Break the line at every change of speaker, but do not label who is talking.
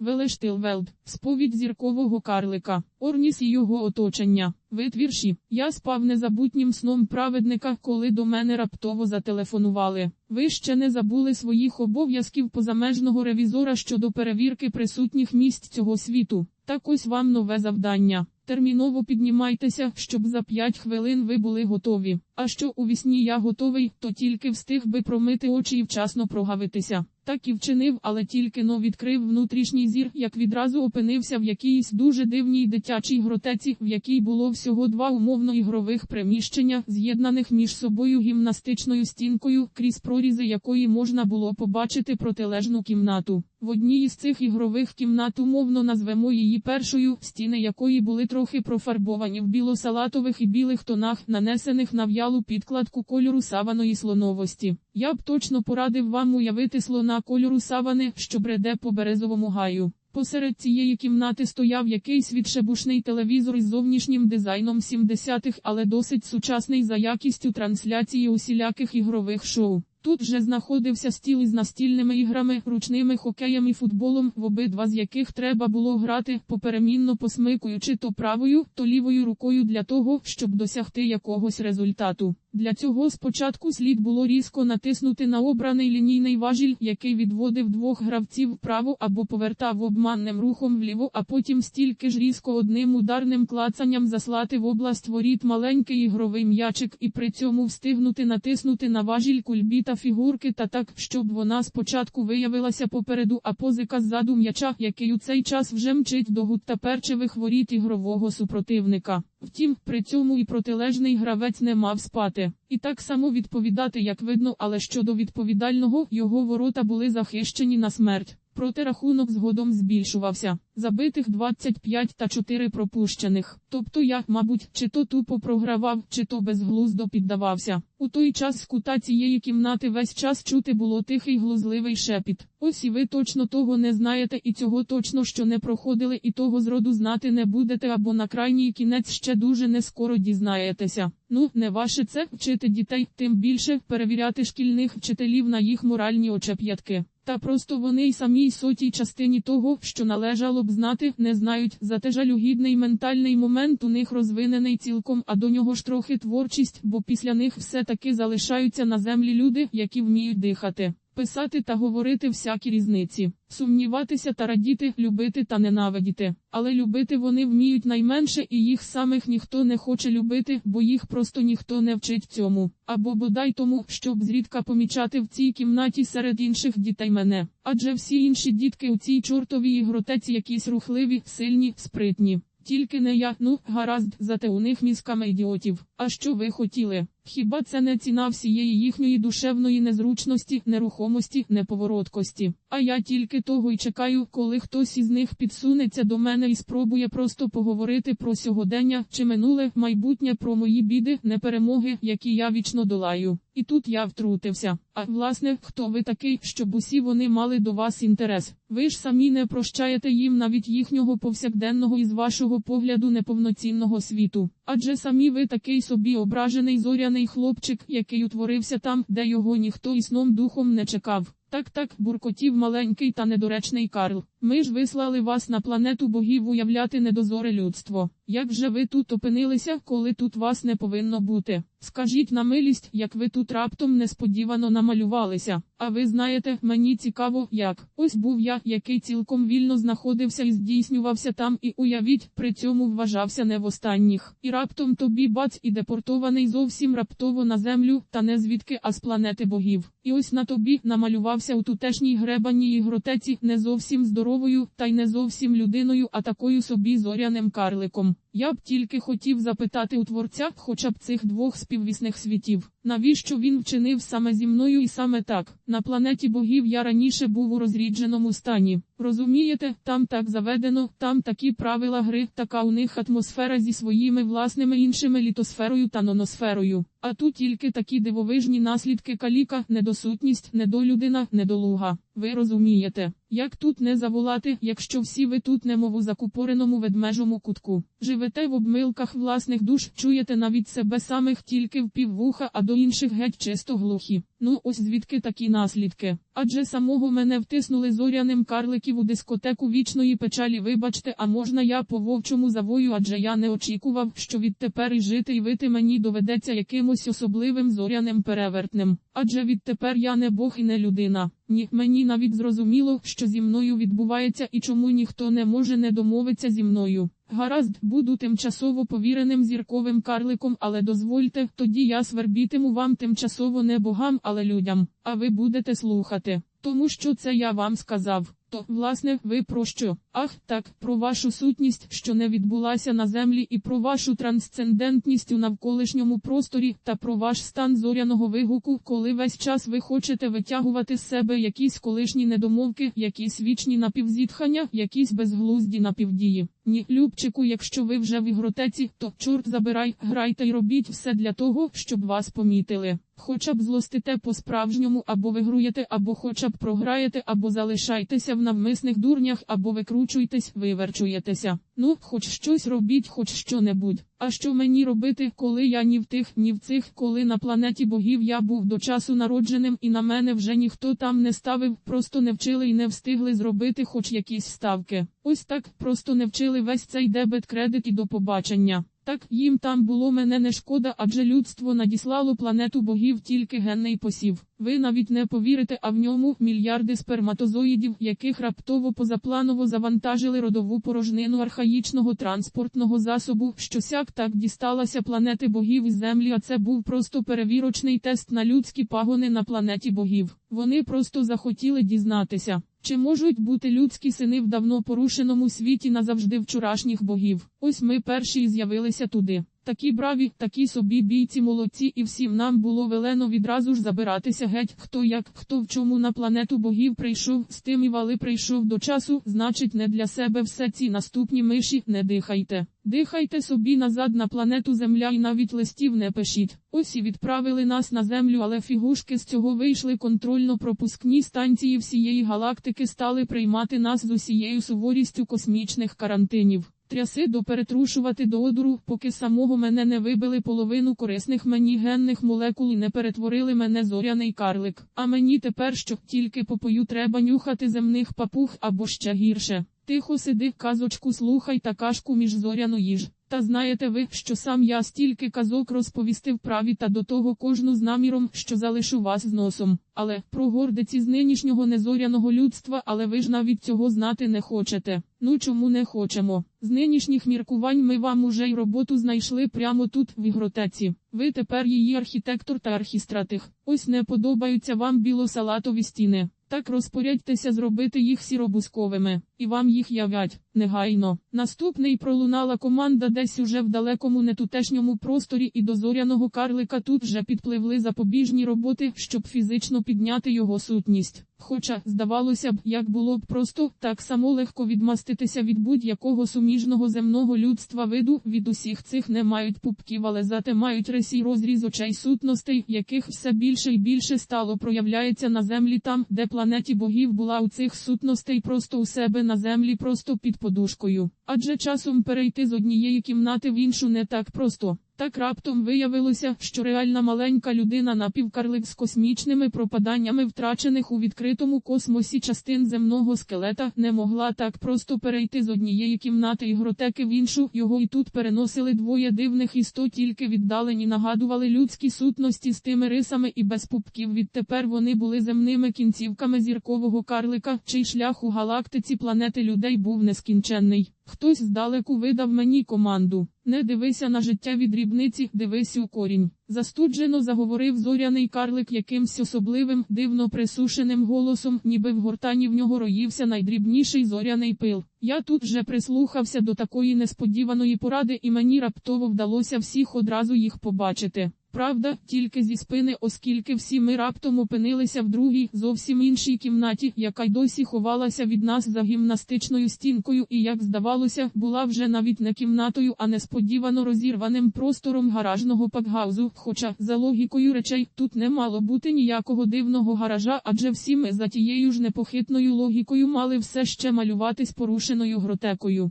Велештилвелд, сповідь зіркового карлика, Орніс і його оточення. Витвірші. Я спав незабутнім сном праведника, коли до мене раптово зателефонували. Ви ще не забули своїх обов'язків позамежного ревізора щодо перевірки присутніх місць цього світу. Так ось вам нове завдання. Терміново піднімайтеся, щоб за 5 хвилин ви були готові. А що у вісні я готовий, то тільки встиг би промити очі і вчасно прогавитися. Так і вчинив, але тільки но відкрив внутрішній зір, як відразу опинився в якійсь дуже дивній дитячій гротеці, в якій було всього два умовно ігрових приміщення, з'єднаних між собою гімнастичною стінкою, крізь прорізи якої можна було побачити протилежну кімнату. В одній із цих ігрових кімнат умовно назвемо її першою, стіни якої були трохи профарбовані в білосалатових і білих тонах, нанесених на в'ялу підкладку кольору саваної слоновості. Я б точно порадив вам уявити слона кольору савани, що бреде по березовому гаю. Посеред цієї кімнати стояв якийсь відшебушний телевізор із зовнішнім дизайном 70-х, але досить сучасний за якістю трансляції усіляких ігрових шоу. Тут же знаходився стіл із настільними іграми, ручними хокеєм і футболом, в обидва з яких треба було грати, поперемінно посмикуючи то правою, то лівою рукою для того, щоб досягти якогось результату. Для цього спочатку слід було різко натиснути на обраний лінійний важіль, який відводив двох гравців вправо або повертав обманним рухом вліво, а потім стільки ж різко одним ударним клацанням заслати в область воріт маленький ігровий м'ячик і при цьому встигнути натиснути на важіль кульбі та фігурки та так, щоб вона спочатку виявилася попереду, а позика ззаду м'яча, який у цей час вже мчить до гуттаперчевих воріт ігрового супротивника. Втім, при цьому і протилежний гравець не мав спати. І так само відповідати, як видно, але щодо відповідального, його ворота були захищені на смерть. Проте рахунок згодом збільшувався. Забитих 25 та 4 пропущених. Тобто я, мабуть, чи то тупо програвав, чи то безглуздо піддавався. У той час з кута цієї кімнати весь час чути було тихий глузливий шепіт. Ось і ви точно того не знаєте, і цього точно що не проходили, і того зроду знати не будете, або на крайній кінець ще дуже не скоро дізнаєтеся. Ну, не ваше це вчити дітей, тим більше перевіряти шкільних вчителів на їх моральні очеп'ятки. Та просто вони й самій сотій частині того, що належало б знати, не знають, зате жалюгідний ментальний момент у них розвинений цілком, а до нього ж трохи творчість, бо після них все таки залишаються на землі люди, які вміють дихати. Писати та говорити всякі різниці, сумніватися та радіти, любити та ненавидіти. Але любити вони вміють найменше, і їх самих ніхто не хоче любити, бо їх просто ніхто не вчить цьому. Або бодай тому, щоб зрідка помічати в цій кімнаті серед інших дітей мене. Адже всі інші дітки у цій чортовій ігротеці якісь рухливі, сильні, спритні. Тільки не я, ну, гаразд, зате у них мізками ідіотів. А що ви хотіли? Хіба це не ціна всієї їхньої душевної незручності, нерухомості, неповороткості? А я тільки того й чекаю, коли хтось із них підсунеться до мене і спробує просто поговорити про сьогодення чи минуле майбутнє про мої біди, неперемоги, які я вічно долаю. І тут я втрутився. А власне, хто ви такий, щоб усі вони мали до вас інтерес? Ви ж самі не прощаєте їм навіть їхнього повсякденного із вашого погляду неповноцінного світу. Адже самі ви такий собі ображений зоряний хлопчик, який утворився там, де його ніхто і сном духом не чекав. Так, так, буркотів маленький та недоречний Карл. Ми ж вислали вас на планету богів уявляти недозоре людство. Як же ви тут опинилися, коли тут вас не повинно бути? Скажіть на милість, як ви тут раптом несподівано намалювалися. А ви знаєте, мені цікаво, як. Ось був я, який цілком вільно знаходився і здійснювався там, і уявіть, при цьому вважався не в останніх. І раптом тобі бац і депортований зовсім раптово на землю, та не звідки, а з планети богів. І ось на тобі намалювався у тутешній гребаній ігротеці не зовсім здоровою, та й не зовсім людиною, а такою собі зоряним карликом. Я б тільки хотів запитати у творця, хоча б цих двох співвісних світів, навіщо він вчинив саме зі мною і саме так. На планеті богів я раніше був у розрідженому стані. Розумієте, там так заведено, там такі правила гри, така у них атмосфера зі своїми власними іншими літосферою та ноносферою. А тут тільки такі дивовижні наслідки каліка, недосутність, недолюдина, недолуга. Ви розумієте, як тут не заволати, якщо всі ви тут немов у закупореному ведмежому кутку. Живете в обмилках власних душ, чуєте навіть себе самих тільки в піввуха, а до інших геть чисто глухі. Ну ось звідки такі наслідки. Адже самого мене втиснули зоряним карликів у дискотеку вічної печалі. Вибачте, а можна я по вовчому завою, адже я не очікував, що відтепер і жити і вити мені доведеться якимось особливим зоряним перевертнем. Адже відтепер я не Бог і не людина. Ні, мені навіть зрозуміло, що зі мною відбувається і чому ніхто не може не домовитися зі мною. Гаразд, буду тимчасово повіреним зірковим карликом, але дозвольте, тоді я свербітиму вам тимчасово не богам, але людям, а ви будете слухати. Тому що це я вам сказав. То, власне, ви про що? Ах, так, про вашу сутність, що не відбулася на землі, і про вашу трансцендентність у навколишньому просторі, та про ваш стан зоряного вигуку, коли весь час ви хочете витягувати з себе якісь колишні недомовки, якісь вічні напівзітхання, якісь безглузді напівдії. Ні, Любчику, якщо ви вже в ігротеці, то чорт забирай, грайте й робіть все для того, щоб вас помітили. Хоча б злостите по-справжньому, або вигруєте, або хоча б програєте, або залишайтеся в навмисних дурнях, або викручуйтесь, виверчуєтеся. Ну, хоч щось робіть, хоч що-небудь. А що мені робити, коли я ні в тих, ні в цих, коли на планеті богів я був до часу народженим і на мене вже ніхто там не ставив, просто не вчили і не встигли зробити хоч якісь ставки. Ось так, просто не вчили весь цей дебет кредит і до побачення. Так, їм там було мене не шкода, адже людство надіслало планету богів тільки генний посів. Ви навіть не повірите, а в ньому мільярди сперматозоїдів, яких раптово позапланово завантажили родову порожнину архаїчного транспортного засобу, що сяк так дісталася планети богів із землі, а це був просто перевірочний тест на людські пагони на планеті богів. Вони просто захотіли дізнатися. Чи можуть бути людські сини в давно порушеному світі назавжди вчорашніх богів? Ось ми перші з'явилися туди. Такі браві, такі собі бійці молодці, і всім нам було велено відразу ж забиратися геть, хто як, хто в чому на планету богів прийшов, з тим і вали прийшов до часу, значить, не для себе все ці наступні миші, не дихайте. Дихайте собі назад на планету Земля і навіть листів не пишіть. Ось і відправили нас на землю, але фігушки з цього вийшли контрольно-пропускні станції всієї галактики стали приймати нас з усією суворістю космічних карантинів. Тряси до перетрушувати до одуру, поки самого мене не вибили половину корисних мені генних молекул і не перетворили мене зоряний карлик. А мені тепер що тільки попою треба нюхати земних папуг або ще гірше. Тихо сиди, казочку слухай та кашку між зоряну їж. Та знаєте ви, що сам я стільки казок розповістив праві та до того кожну з наміром, що залишу вас з носом. Але про гордиці з нинішнього незоряного людства, але ви ж навіть цього знати не хочете. Ну чому не хочемо? З нинішніх міркувань ми вам уже й роботу знайшли прямо тут, в ігротеці. Ви тепер її архітектор та архістратих. Ось не подобаються вам білосалатові стіни. Так розпорядьтеся зробити їх сіробусковими, і вам їх явять, негайно. Наступний пролунала команда десь уже в далекому нетутешньому просторі і до зоряного карлика тут вже підпливли запобіжні роботи, щоб фізично підняти його сутність. Хоча, здавалося б, як було б просто так само легко відмаститися від будь-якого суміжного земного людства виду, від усіх цих не мають пупків, але зате мають ресій розріз очей сутностей, яких все більше і більше стало проявляється на землі там, де планеті богів була у цих сутностей просто у себе на землі, просто під подушкою. Адже часом перейти з однієї кімнати в іншу не так просто. Так раптом виявилося, що реальна маленька людина напівкарлик з космічними пропаданнями втрачених у відкритому космосі частин земного скелета не могла так просто перейти з однієї кімнати ігротеки в іншу. Його і тут переносили двоє дивних істот, тільки віддалені нагадували людські сутності з тими рисами і без пупків. Відтепер вони були земними кінцівками зіркового карлика, чий шлях у галактиці планети людей був нескінченний. Хтось здалеку видав мені команду. Не дивися на життя від дрібниці, дивись у корінь. Застуджено заговорив зоряний карлик якимсь особливим, дивно присушеним голосом, ніби в гортані в нього роївся найдрібніший зоряний пил. Я тут вже прислухався до такої несподіваної поради, і мені раптово вдалося всіх одразу їх побачити. Правда, тільки зі спини, оскільки всі ми раптом опинилися в другій, зовсім іншій кімнаті, яка й досі ховалася від нас за гімнастичною стінкою, і, як здавалося, була вже навіть не кімнатою, а несподівано розірваним простором гаражного пакгаузу. Хоча, за логікою речей, тут не мало бути ніякого дивного гаража, адже всі ми за тією ж непохитною логікою мали все ще малюватись порушеною гротекою.